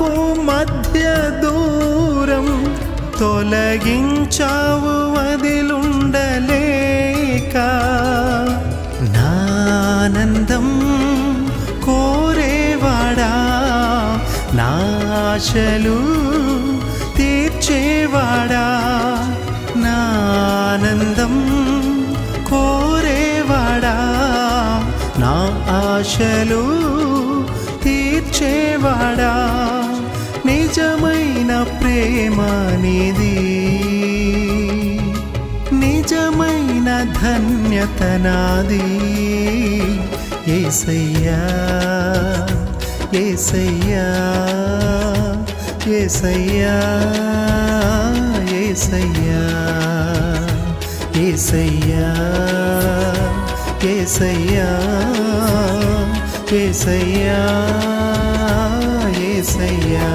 నాకు మధ్య దూరం తొలగించావు వదిలుండలేక. నానందం కోరేవాడా? నాశలు తీర్చేవాడా? నానందం కోరేవాడా? నా ఆశలు తీర్చేవాడా? ప్రేమ నిది నిజమైన ధన్యత నాది ఏసయ్యా ఏసయ్యా ఏసయ్యా ఏసయ్యా ఏసయ్యా ఏసయ్యా ఏసయ్యా ఏసయ్యా.